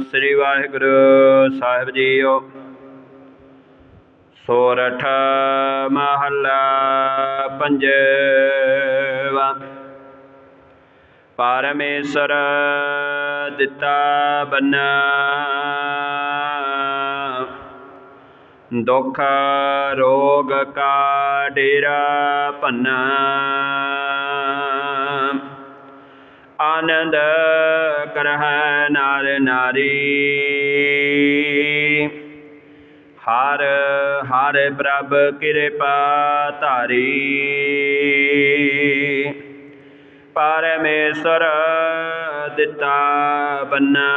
ਸ੍ਰੀ ਵਾਹਿਗੁਰੂ ਸਾਹਿਬ JIO. ਸੋਰਠ ਮਹੱਲਾ ਪੰਜਵਾ। ਪਰਮੇਸ਼ਰ ਦਿੱਤਾ ਬੰਨਾ। ਦੁੱਖ ਰੋਗ ਕਾ ਡੇਰਾ ਭੰਨਾ। ਆਨੰਦ ਕਰਹਿ ਨਰ ਨਾਰੀ। ਹਰ ਹਰ ਪ੍ਰਭ ਕਿਰਪਾ ਧਾਰੀ। ਪਰਮੇਸ਼ਰ ਦਿੱਤਾ ਬੰਨਾ।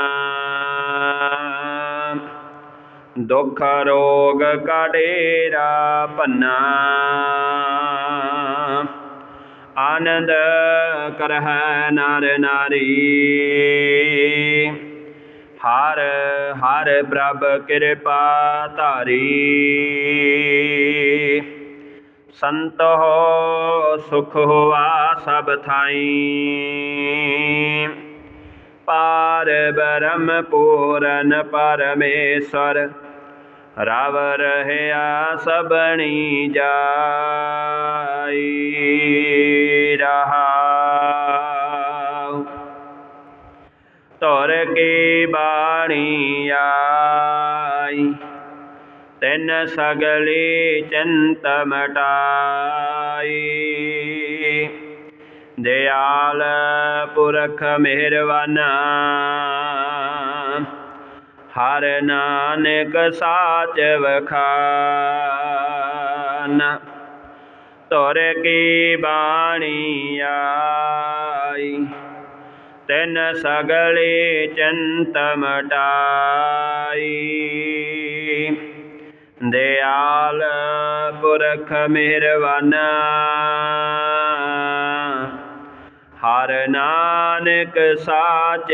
ਦੁੱਖ ਰੋਗ ਕਾ ਡੇਰਾ ਭੰਨਾ ਆਨੰਦ ਕਰਹਿ ਨਰ ਨਾਰੀ। ਹਰ ਹਰ ਪ੍ਰਭ ਕਿਰਪਾ ਧਾਰੀ। ਸੰਤ ਹੋ ਸੁਖ ਹੋਆ ਸਭ ਥਾਈ। ਪਾਰ ਬ੍ਰਹਮ ਪੂਰਨ ਪਰਮੇਸ਼ਰ ਰਵ ਰਹਿਆ ਸਬਣੀ ਜਾਈ, ਰਹਾਉ। ਧੁਰ ਕੀ ਬਾਣੀ ਆਈ, ਤਿਨ ਸਗਲੀ ਚਿੰਤ ਮਟਾਈ ਦਿਆਲ ਪੁਰਖ ਮਿਹਰਵਾਨਾ ਹਰ ਨਾਨਕ ਸਾਚ ਵਖਾਨਾ। ਤੁਰ ਕੀ ਬਾਣੀ ਆਈ? ਤਿਨ ਸਗਲੀ ਚਿੰਤ ਮਟਾਈ ਦਿਆਲ ਪੁਰਖ ਮਿਹਰਵਾਨਾ। ਹਰ ਨਾਨਕ ਸਾਚ